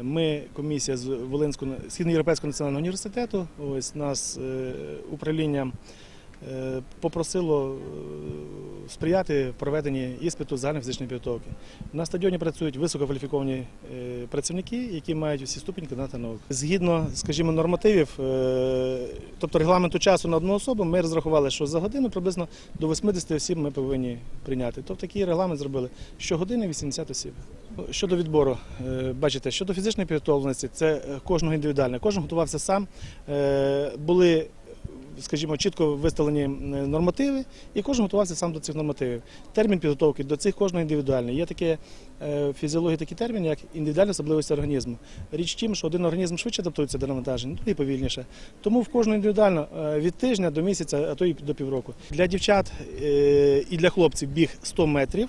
Ми комісія з Волинського Східноєвропейського національного університету. Ось нас е, управління е, попросило е, сприяти проведенні іспиту загальної фізичної підготовки. На стадіоні працюють висококваліфіковані працівники, які мають всі ступені кандидата наук. Згідно, скажімо, нормативів, тобто регламенту часу на одну особу, ми розрахували, що за годину приблизно до 80 осіб ми повинні прийняти. Тобто такий регламент зробили щогодини 80 осіб. Щодо відбору, е, бачите, щодо фізичної підготовленості, це е, кожного індивідуально. Кожен готувався сам. Е, Були, скажімо, чітко виставлені нормативи, і кожен готувався сам до цих нормативів. Термін підготовки до цих кожного індивідуальний. Є таке в фізіології такий термін, як індивідуальні особливості організму. Річ в тім, що один організм швидше адаптується до навантажень, другий повільніше. Тому в кожного індивідуально від тижня до місяця, а то і до півроку. Для дівчат і для хлопців біг 100 метрів.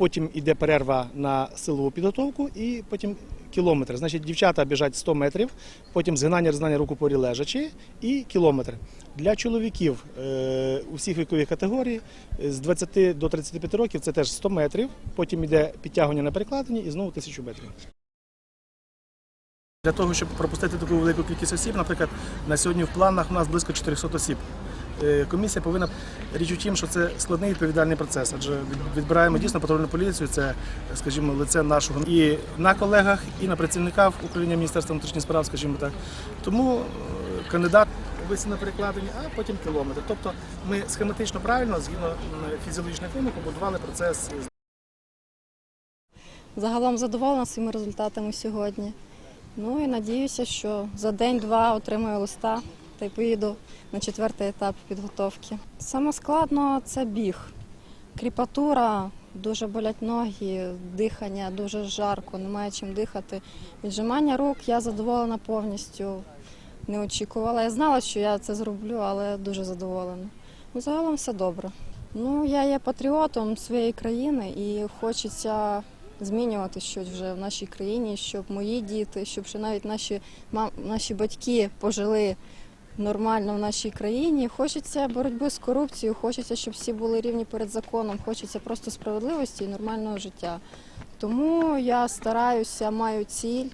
Потім йде перерва на силову підготовку і потім кілометр. Значить, дівчата біжать 100 метрів, потім згинання, розгинання руку порі лежачи і кілометр. Для чоловіків е, усіх вікових категорій з 20 до 35 років це теж 100 метрів, потім йде підтягування на перекладині і знову 1000 метрів. Для того, щоб пропустити таку велику кількість осіб, наприклад, на сьогодні в планах у нас близько 400 осіб. Е, Комісія повинна річ у тім, що це складний відповідальний процес, адже відбираємо дійсно патрульну поліцію, це, скажімо, лице нашого і на колегах, і на працівниках управління Міністерства внутрішніх справ, скажімо так. Тому е, кандидат висі на перекладині, а потім кілометр. Тобто ми схематично правильно, згідно фізіологічних вимог, побудували процес Загалом задоволена своїми результатами сьогодні. Ну і надіюся, що за день-два отримаю листа та й поїду на четвертий етап підготовки. Саме складно це біг. Кріпатура, дуже болять ноги, дихання, дуже жарко, немає чим дихати. Віджимання рук я задоволена повністю. Не очікувала. Я знала, що я це зроблю, але дуже задоволена. Ну, загалом все добре. Ну, я є патріотом своєї країни і хочеться змінювати щось вже в нашій країні, щоб мої діти, щоб ще навіть наші, наші батьки пожили нормально в нашій країні. Хочеться боротьби з корупцією, хочеться, щоб всі були рівні перед законом, хочеться просто справедливості і нормального життя. Тому я стараюся, маю ціль, е,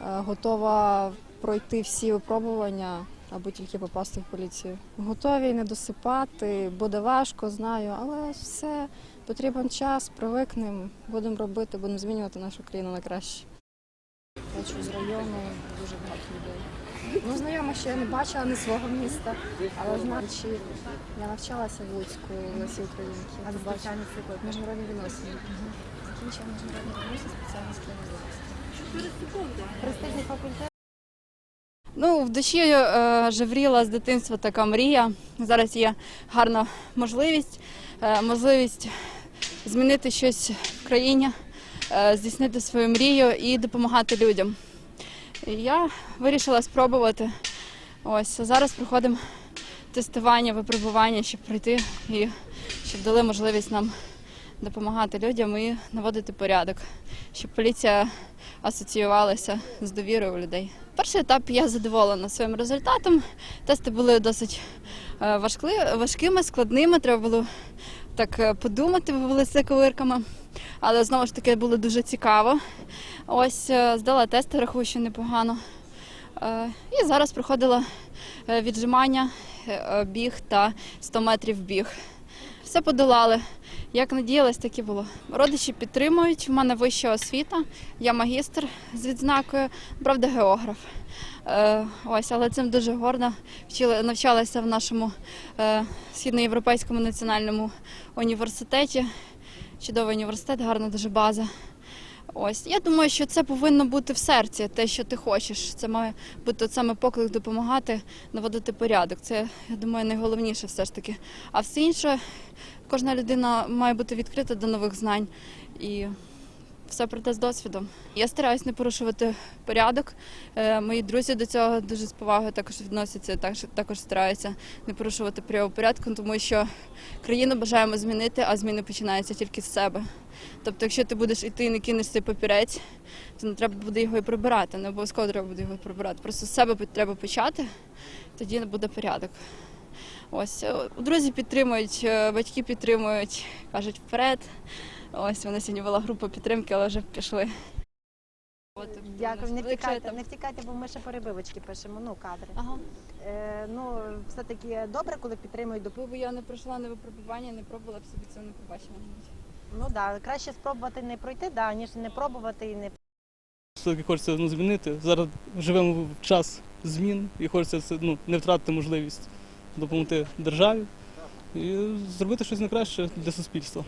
готова пройти всі випробування. Аби тільки попасти в поліцію. Готові не досипати, буде важко, знаю, але все Потрібен час, привикнемо, будемо робити, будемо змінювати нашу країну на краще. Хочу з району дуже багато людей. Ну, знайомих ще я не бачила, не свого міста, але знаю, чи я навчалася в Луцьку Лесі Українки. А спеціальний приклад міжнародні відносини. Закінчила міжнародні відносини, спеціальність лінгвістики. Престижний факультет. Ну, в душі е, жевріла з дитинства така мрія. Зараз є гарна можливість, е, можливість змінити щось в країні, е, здійснити свою мрію і допомагати людям. І я вирішила спробувати. Ось зараз проходимо тестування, випробування, щоб пройти і щоб дали можливість нам допомагати людям і наводити порядок, щоб поліція асоціювалася з довірою у людей. Перший етап я задоволена своїм результатом. Тести були досить е, важкли- важкими, складними. Треба було так е, подумати, велися ковирками. Але знову ж таки було дуже цікаво. Ось е, здала тести, рахую, що непогано. Е, І зараз проходила е, віджимання, біг та 100 метрів біг. Все подолали. Як надіялась, так і було. Родичі підтримують. У мене вища освіта. Я магістр з відзнакою, правда, географ. Ось, але цим дуже горда. Вчила, навчалася в нашому східноєвропейському національному університеті. Чудовий університет, гарна дуже база. Ось я думаю, що це повинно бути в серці, те, що ти хочеш. Це має бути от саме поклик допомагати, наводити порядок. Це я думаю найголовніше все ж таки. А все інше, кожна людина має бути відкрита до нових знань і все прийде з досвідом. Я стараюсь не порушувати порядок. Е, Мої друзі до цього дуже з повагою також відносяться. Так також стараються не порушувати правопорядку, тому що країну бажаємо змінити, а зміни починаються тільки з себе. Тобто, якщо ти будеш іти і не кинеш цей папірець, то не треба буде його і прибирати. Не обов'язково треба буде його прибирати. Просто з себе треба почати, тоді не буде порядок. Ось е, друзі підтримують, е, батьки підтримують, кажуть вперед. Ось вона сьогодні була група підтримки, але вже пішли. От Дякую, не Якщо втікайте, там- не втікайте, бо ми ще перебивочки пишемо, ну кадри. Ага. Е, ну, все-таки добре, коли підтримують доп- Бо я не пройшла на випробування, не пробувала б собі цього не побачила. мабуть. Ну да, краще спробувати не пройти, да, ніж не пробувати і не все-таки хочеться ну, змінити. Зараз живемо в час змін і хочеться це, ну, не втратити можливість допомогти державі і зробити щось на краще для суспільства.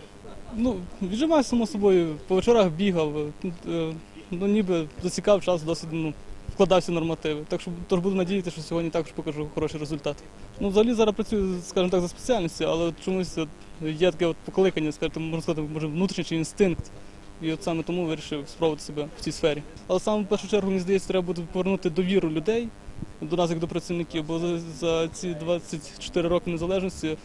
Ну, віджимаю само собою, по вечорах бігав, е, е, ну ніби зацікав час, досить ну, вкладався нормативи. Так що тож буду надіятися, що сьогодні також покажу хороший результат. Ну, взагалі зараз працюю, скажімо так, за спеціальністю, але чомусь от є таке от покликання, скажімо, можна сказати, може внутрішній чи інстинкт. І от саме тому вирішив спробувати себе в цій сфері. Але саме в першу чергу, мені здається, треба буде повернути довіру людей до нас як до працівників, бо за, ці 24 роки незалежності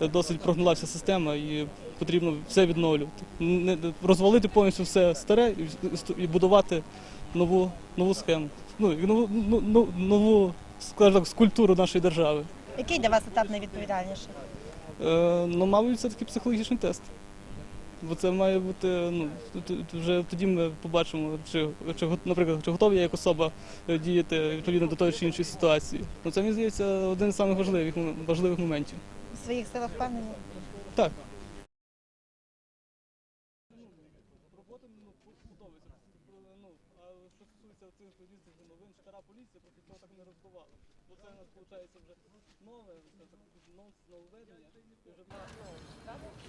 досить прогнулася система і потрібно все відновлювати. Не, розвалити повністю все старе і, будувати нову, нову схему. Ну, і нову, ну, ну, нову скажімо так, скульптуру нашої держави. який для вас етап найвідповідальніший? Е, ну, мабуть, це такий психологічний тест. Бо це має бути, ну, вже тоді ми побачимо, чи, чи наприклад, чи готові я як особа е, діяти відповідно до тої чи іншої ситуації. Ну, це, мені здається, один з самих важливих, важливих моментів. У своїх силах впевнені? Так. Робота ну, подобається. Ну, а що стосується цих різних новин, стара поліція проти цього так не розбувала. Бо це у нас виходить вже нове, нон- нововведення. І вже джинсах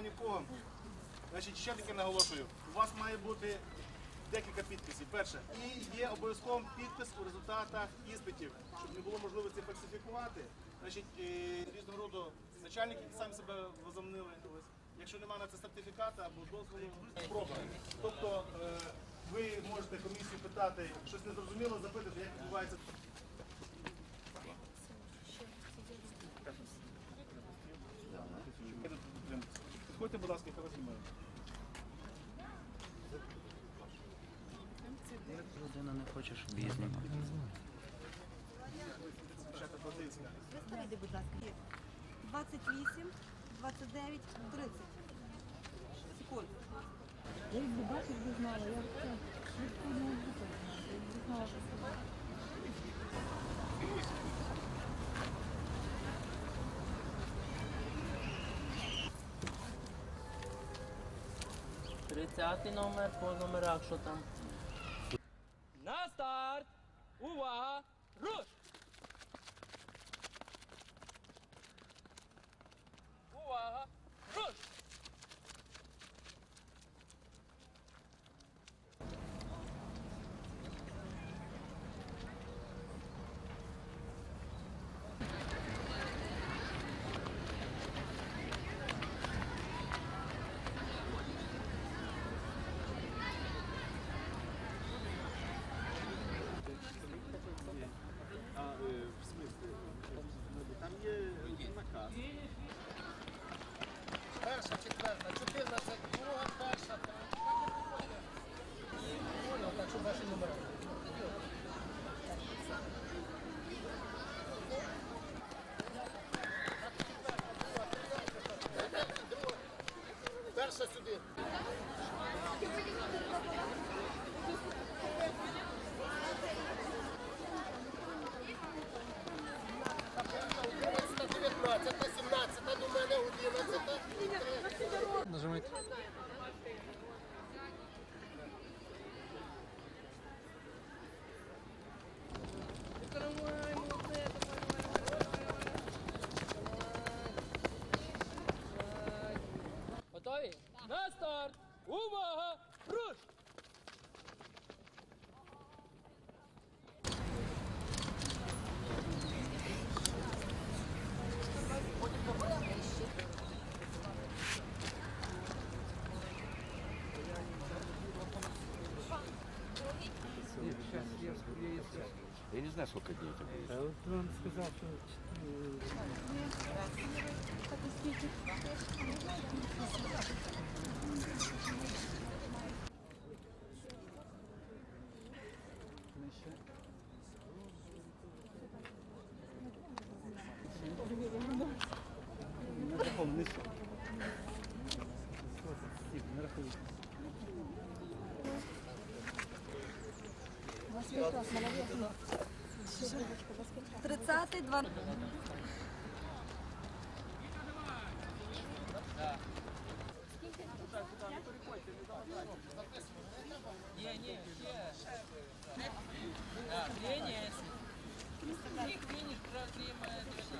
нікого. Значить, ще таки наголошую. У вас має бути декілька підписів. Перше, і є обов'язково підпис у результатах іспитів, щоб не було можливості фальсифікувати. Значить, е, різного роду начальники самі себе возомнили. Якщо немає на це сертифіката або дозволу, спроба. Тобто е, ви можете комісію питати, щось незрозуміло, запитати, як відбувається. Підходьте, будь ласка, хай вас. Людина не хоче, щоб її знімали. Вийди, будь ласка. 28, 29, 30. Секунд. Тридцятий номер по номерах, що там? Знаю, сколько дней это будет. А от вам сказав, що Тридцятий, два. Чотири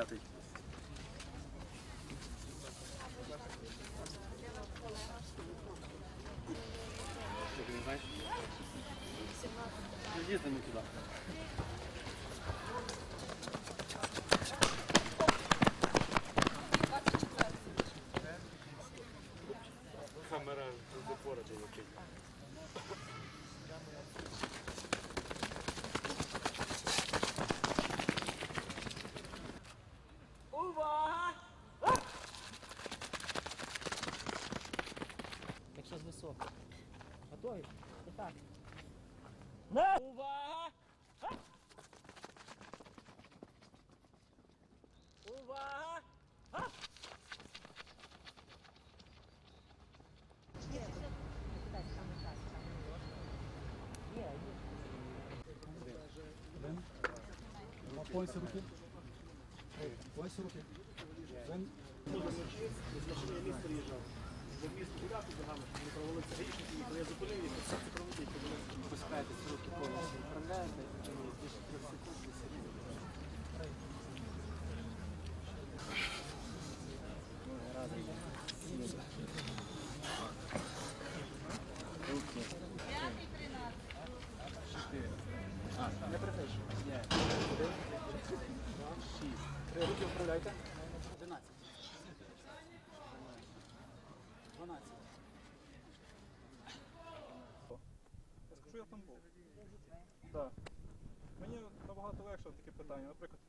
teatro aí. Acredita no que dá. Повністю руки. Повністю руки. Пускаєте руки повністю вправляєте і більше 30 секунд. Скажу, я там був. Так. Мені набагато легше таке питання. Наприклад,